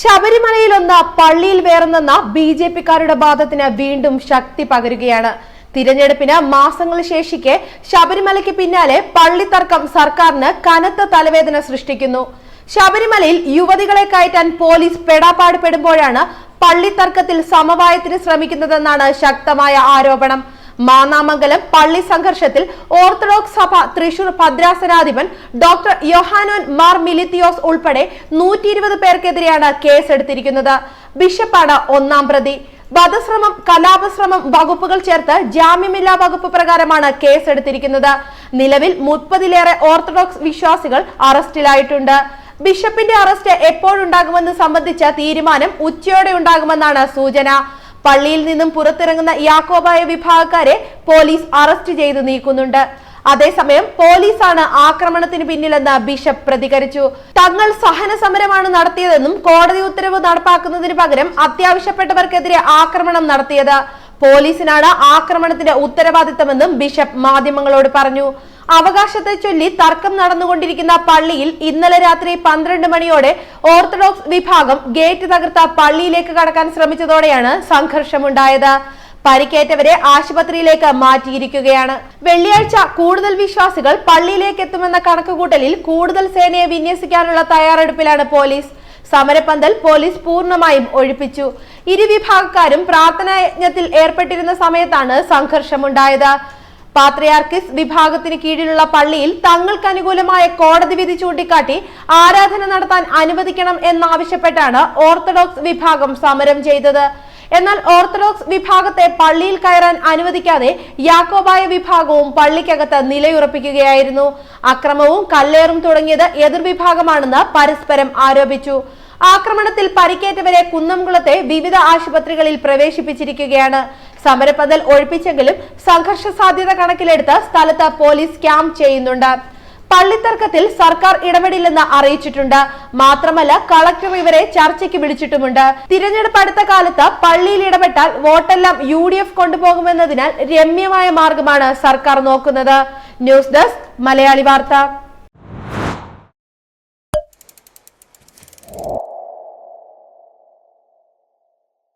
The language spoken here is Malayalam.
ശബരിമലയിലൊന്ന് പള്ളിയിൽ വേറെന്ന ബി ജെ പിക്കാരുടെ വാദത്തിന് വീണ്ടും ശക്തി പകരുകയാണ്. തിരഞ്ഞെടുപ്പിന് മാസങ്ങൾ ശേഷിക്കെ ശബരിമലയ്ക്ക് പിന്നാലെ പള്ളിത്തർക്കം സർക്കാരിന് കനത്ത തലവേദന സൃഷ്ടിക്കുന്നു. ശബരിമലയിൽ യുവതികളെ കയറ്റാൻ പോലീസ് പെടാപ്പാട് പെടുമ്പോഴാണ് പള്ളിത്തർക്കത്തിൽ സമവായത്തിന് ശ്രമിക്കുന്നതെന്നാണ് ശക്തമായ ആരോപണം. മാന്നാമംഗലം പള്ളി സംഘർഷത്തിൽ ഓർത്തഡോക്സ് സഭ തൃശൂർ ഭദ്രാസനാധിപൻ ഡോക്ടർ യൊഹാനോൻ മാർ മിലിത്തിയോസ് ഉൾപ്പെടെ നൂറ്റി ഇരുപത് പേർക്കെതിരെയാണ് കേസെടുത്തിരിക്കുന്നത്. ബിഷപ്പാണ് ഒന്നാം പ്രതി. വധശ്രമം കലാപശ്രമം വകുപ്പുകൾ ചേർത്ത് ജാമ്യമില്ലാ വകുപ്പ് പ്രകാരമാണ് കേസെടുത്തിരിക്കുന്നത്. നിലവിൽ മുപ്പതിലേറെ ഓർത്തഡോക്സ് വിശ്വാസികൾ അറസ്റ്റിലായിട്ടുണ്ട്. ബിഷപ്പിന്റെ അറസ്റ്റ് എപ്പോഴുണ്ടാകുമെന്ന് സംബന്ധിച്ച തീരുമാനം ഉച്ചയോടെ ഉണ്ടാകുമെന്നാണ് സൂചന. പള്ളിയിൽ നിന്നും പുറത്തിറങ്ങുന്ന യാക്കോബായ വിഭാഗക്കാരെ പോലീസ് അറസ്റ്റ് ചെയ്തു നീക്കുന്നുണ്ട്. അതേസമയം പോലീസാണ് ആക്രമണത്തിന് പിന്നിലെന്ന് ബിഷപ്പ് പ്രതികരിച്ചു. തങ്ങൾ സഹന സമരമാണ് നടത്തിയതെന്നും കോടതി ഉത്തരവ് നടപ്പാക്കുന്നതിന് പകരം അത്യാവശ്യപ്പെട്ടവർക്കെതിരെ ആക്രമണം നടത്തിയത്. പോലീസിനാണ് ആക്രമണത്തിന്റെ ഉത്തരവാദിത്തമെന്നും ബിഷപ്പ് മാധ്യമങ്ങളോട് പറഞ്ഞു. അവകാശത്തെ ചൊല്ലി തർക്കം നടന്നുകൊണ്ടിരിക്കുന്ന പള്ളിയിൽ ഇന്നലെ രാത്രി പന്ത്രണ്ട് മണിയോടെ ഓർത്തഡോക്സ് വിഭാഗം ഗേറ്റ് തകർത്ത പള്ളിയിലേക്ക് കടക്കാൻ ശ്രമിച്ചതോടെയാണ് സംഘർഷമുണ്ടായത്. പരിക്കേറ്റവരെ ആശുപത്രിയിലേക്ക് മാറ്റിയിരിക്കുകയാണ്. വെള്ളിയാഴ്ച കൂടുതൽ വിശ്വാസികൾ പള്ളിയിലേക്ക് എത്തുമെന്ന കണക്കുകൂട്ടലിൽ കൂടുതൽ സേനയെ വിന്യസിക്കാനുള്ള തയ്യാറെടുപ്പിലാണ് പോലീസ്. സമരപ്പന്തൽ പോലീസ് പൂർണമായും ഒഴിപ്പിച്ചു. ഇരുവിഭാഗക്കാരും പ്രാർത്ഥനായജ്ഞത്തിൽ ഏർപ്പെട്ടിരുന്ന സമയത്താണ് സംഘർഷമുണ്ടായത്. പാത്രിയാർക്കിസ് വിഭാഗത്തിന് കീഴിലുള്ള പള്ളിയിൽ തങ്ങൾക്ക് അനുകൂലമായ കോടതി വിധി ചൂണ്ടിക്കാട്ടി ആരാധന നടത്താൻ അനുവദിക്കണം എന്നാവശ്യപ്പെട്ടാണ് ഓർത്തഡോക്സ് വിഭാഗം സമരം ചെയ്തത്. എന്നാൽ ഓർത്തഡോക്സ് വിഭാഗത്തെ പള്ളിയിൽ കയറാൻ അനുവദിക്കാതെ യാക്കോബായ വിഭാഗവും പള്ളിക്കകത്ത് നിലയുറപ്പിക്കുകയായിരുന്നു. അക്രമവും കല്ലേറും തുടങ്ങിയത് എതിർവിഭാഗമാണെന്ന് പരസ്പരം ആരോപിച്ചു. ആക്രമണത്തിൽ പരിക്കേറ്റവരെ കുന്നംകുളത്തെ വിവിധ ആശുപത്രികളിൽ പ്രവേശിപ്പിച്ചിരിക്കുകയാണ്. സമരപ്പന്തൽ ഒഴിപ്പിച്ചെങ്കിലും സംഘർഷ സാധ്യത കണക്കിലെടുത്ത് സ്ഥലത്ത് പോലീസ് ക്യാമ്പ് ചെയ്യുന്നുണ്ട്. പള്ളിത്തർക്കത്തിൽ സർക്കാർ ഇടപെടില്ലെന്ന് അറിയിച്ചിട്ടുണ്ട്. മാത്രമല്ല കളക്ടർ ഇവരെ ചർച്ചയ്ക്ക് വിളിച്ചിട്ടുമുണ്ട്. തിരഞ്ഞെടുപ്പ് അടുത്ത കാലത്ത് പള്ളിയിൽ ഇടപെട്ടാൽ വോട്ടെല്ലാം യു ഡി എഫ് കൊണ്ടുപോകുമെന്നതിനാൽ രമ്യമായ മാർഗമാണ് സർക്കാർ നോക്കുന്നത്. ന്യൂസ് ഡെസ്ക് മലയാളി വാർത്ത.